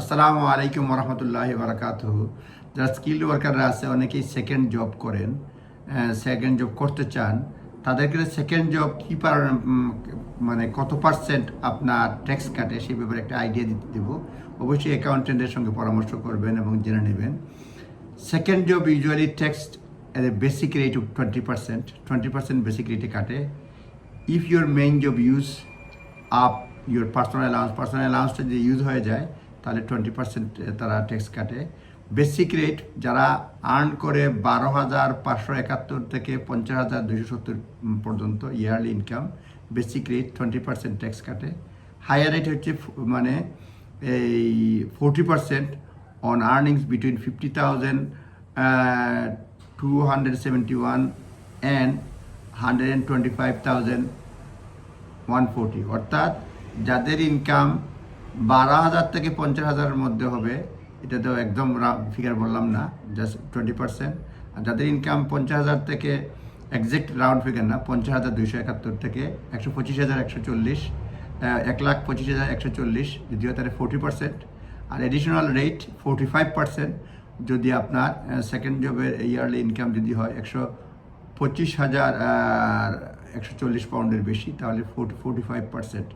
আসসালামু আলাইকুম রহমতুল্লাহ বারাকাত যারা স্কিল ওয়ার্কাররা আছে, অনেকেই সেকেন্ড জব করেন সেকেন্ড জব করতে চান। তাদেরকে সেকেন্ড জব কী পার মানে কত পার্সেন্ট আপনার ট্যাক্স কাটে, সেই ব্যাপারে একটা আইডিয়া দিতে দেবো। অবশ্যই অ্যাকাউন্টেন্টের সঙ্গে পরামর্শ করবেন এবং জেনে নেবেন। Second job usually tax basic rate twenty percent twenty percent basic রেটে কাটে। If your main job use up your personal allowance personal অ্যালাউন্সটা যদি ইউজ হয়ে যায় তাহলে টোয়েন্টি পার্সেন্ট তারা ট্যাক্স কাটে। বেসিক রেট যারা আর্ন করে বারো হাজার পাঁচশো একাত্তর থেকে পঞ্চাশ হাজার দুশো সত্তর পর্যন্ত yearly income basic rate twenty percent tax কাটে। হায়ার রেট হচ্ছে মানে এই forty percent on earnings between fifty thousand two hundred seventy one and hundred and twenty five thousand one forty অর্থাৎ যাদের ইনকাম বারো হাজার থেকে পঞ্চাশ হাজারের মধ্যে হবে। এটা তো একদম ফিগার বললাম না জাস্ট টোয়েন্টি পার্সেন্ট আর যাদের ইনকাম পঞ্চাশ হাজার থেকে একজ্যাক্ট রাউন্ড ফিগার না, পঞ্চাশ হাজার দুইশো একাত্তর থেকে একশো পঁচিশ হাজার একশো চল্লিশ এক লাখ পঁচিশ হাজার একশো চল্লিশ, যদিও তাহলে ফোর্টি পার্সেন্ট আর additional rate forty five percent যদি আপনার সেকেন্ড জবের ইয়ারলি ইনকাম যদি হয় একশো পঁচিশ হাজার একশো চল্লিশ পাউন্ডের বেশি, তাহলে ফোর্টি ফোর্টি ফাইভ পার্সেন্ট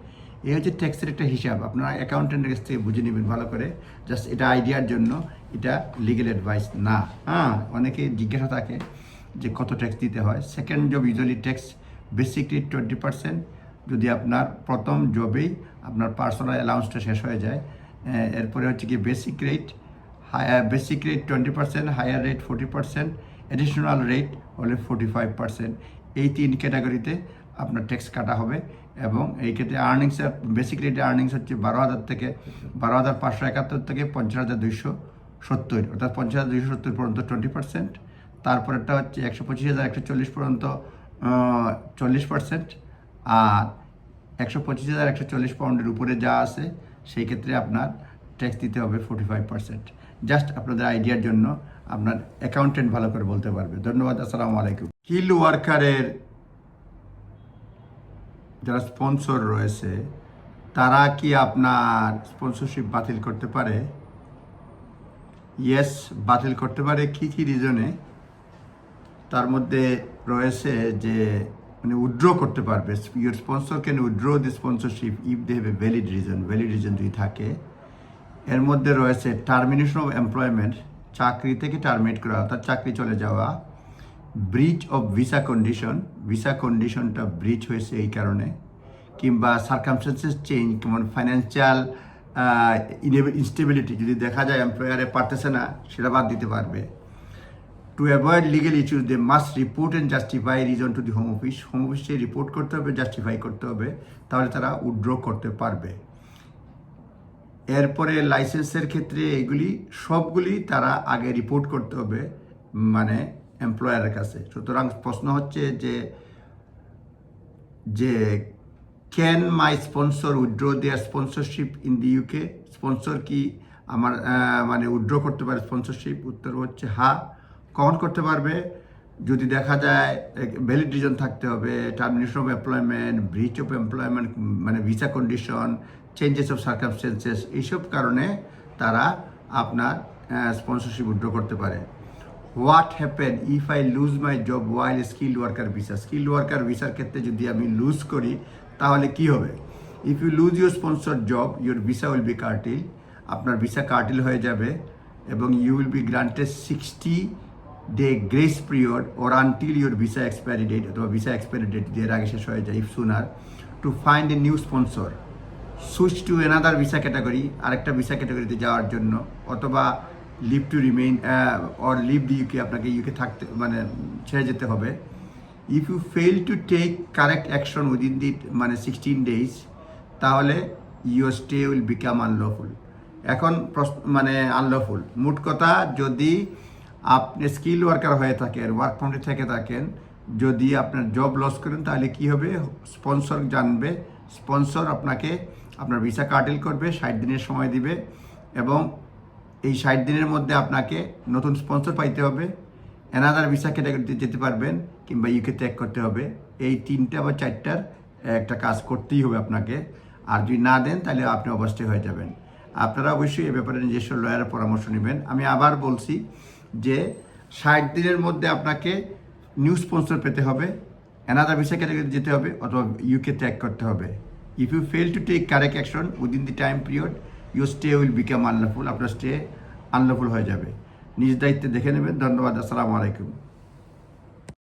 এই হচ্ছে ট্যাক্সের একটা হিসাব। আপনারা অ্যাকাউন্টেন্টের কাছ থেকে বুঝে নেবেন ভালো করে। জাস্ট এটা আইডিয়ার জন্য, এটা লিগেল অ্যাডভাইস না। হ্যাঁ অনেকে জিজ্ঞাসা থাকে যে কত ট্যাক্স দিতে হয়। Second job usually tax basically twenty percent যদি আপনার প্রথম জবেই আপনার পার্সোনাল অ্যালাউন্সটা শেষ হয়ে যায় এরপরে হচ্ছে কি basic rate higher basic rate twenty percent higher rate forty percent additional rate হলে ফোর্টি ফাইভ পার্সেন্ট এই তিন ক্যাটাগরিতে আপনার ট্যাক্স কাটা হবে এবং এই ক্ষেত্রে আর্নিংস বেসিক রেটে আর্নিংস হচ্ছে বারো হাজার থেকে বারো হাজার পাঁচশো একাত্তর থেকে পঞ্চাশ হাজার দুইশো সত্তর, অর্থাৎ পঞ্চাশ হাজার দুইশো সত্তর পর্যন্ত টোয়েন্টি পার্সেন্ট তারপরেরটা হচ্ছে একশো পঁচিশ হাজার একশো চল্লিশ পর্যন্ত চল্লিশ পার্সেন্ট আর একশো পঁচিশ হাজার একশো চল্লিশ পাউন্ডের উপরে যা আছে, সেই ক্ষেত্রে আপনার ট্যাক্স দিতে হবে ফোর্টি ফাইভ পার্সেন্ট জাস্ট আপনাদের আইডিয়ার জন্য আপনার অ্যাকাউন্টেন্ট ভালো করে বলতে পারবে। ধন্যবাদ, আসসালামু আলাইকুম। স্কিল ওয়ার্কারের যারা স্পন্সর রয়েছে, তারা কি আপনার স্পন্সরশিপ বাতিল করতে পারে? ইয়েস বাতিল করতে পারে। কি কি রিজনে তার মধ্যে রয়েছে যে মানে উইথড্র করতে পারবে। Your sponsor can withdraw the sponsorship if they have a valid reason valid reason যদি থাকে। এর মধ্যে রয়েছে টার্মিনেশন অফ এমপ্লয়মেন্ট চাকরি থেকে টার্মিনেট করা, অর্থাৎ চাকরি চলে যাওয়া। Breach of visa condition visa কন্ডিশনটা ব্রিচ হয়েছে এই কারণে, কিংবা সার্কামস্টেন্সেস চেঞ্জ যেমন ফাইন্যান্সিয়াল ইনস্টেবিলিটি যদি দেখা যায় এমপ্লয়ারে পারতেছে না, সেটা বাদ দিতে পারবে। To avoid legal issues they must report and justify reason to the home office home অফিসে রিপোর্ট করতে হবে জাস্টিফাই করতে হবে, তাহলে তারা উইথড্র করতে পারবে। এরপরে লাইসেন্সের ক্ষেত্রে এগুলি সবগুলি তারা আগে রিপোর্ট করতে হবে মানে এমপ্লয়ারের কাছে। সুতরাং প্রশ্ন হচ্ছে যে যে can my sponsor withdraw their sponsorship in the UK sponsor কি আমার মানে উইথড্র করতে পারে স্পন্সরশিপ উত্তর হচ্ছে হা। কখন করতে পারবে? যদি দেখা যায় ভ্যালিড রিজন থাকতে হবে termination of employment breach of employment মানে visa condition changes of circumstances এইসব কারণে তারা আপনার স্পন্সরশিপ উইথড্র করতে পারে। What happen if I lose my job while skill worker visa skill worker ভিসার ক্ষেত্রে যদি আমি লুজ করি, তাহলে কি হবে? If you lose your sponsor job your visa will be curtailed আপনার ভিসা কার্টিল হয়ে যাবে এবং you will be granted sixty day grace period or until your visa expiry date অথবা ভিসা এক্সপায়ারি ডেট এর আগে শেষ হয়ে যায় if sooner to find a new sponsor switch to another visa category আরেকটা ভিসা ক্যাটাগরিতে যাওয়ার জন্য অথবা leave to remain or leave the UK আপনাকে ইউকে থাকতে মানে ছেড়ে যেতে হবে। If you fail to take correct action within the মানে সিক্সটিন ডেজ তাহলে your stay will become unlawful এখন মানে আনলফুল মোট কথা, যদি আপনি স্কিল ওয়ার্কার হয়ে থাকেন ওয়ার্ক পারমিটে থেকে থাকেন, যদি আপনার জব লস করেন, তাহলে কি হবে? স্পন্সর জানবে। স্পন্সর আপনাকে আপনার ভিসা কার্টেল করবে, ষাট দিনের সময় দিবে, এবং এই ষাট দিনের মধ্যে আপনাকে নতুন স্পন্সর পাইতে হবে। এনাদার ভিসা ক্যাটাগরিতে যেতে পারবেন কিংবা ইউকে ত্যাগ করতে হবে। এই তিনটা বা চারটার একটা কাজ করতেই হবে আপনাকে। আর যদি না দেন, তাহলে আপনি অবশ্যই হয়ে যাবেন। আপনারা অবশ্যই এ ব্যাপারে নিজস্ব লয়ারের পরামর্শ নেবেন। আমি আবার বলছি যে ষাট দিনের মধ্যে আপনাকে নিউ স্পন্সর পেতে হবে। অ্যানাদার ভিসা ক্যাটাগরিতে যেতে হবে অথবা ইউকে ত্যাগ করতে হবে। If you fail to take correct action within the time period you stay will become unlawful আপনার স্টে আনলাফুল হয়ে যাবে। নিজ দায়িত্বে দেখে নেবেন। ধন্যবাদ। আসসালামু আলাইকুম।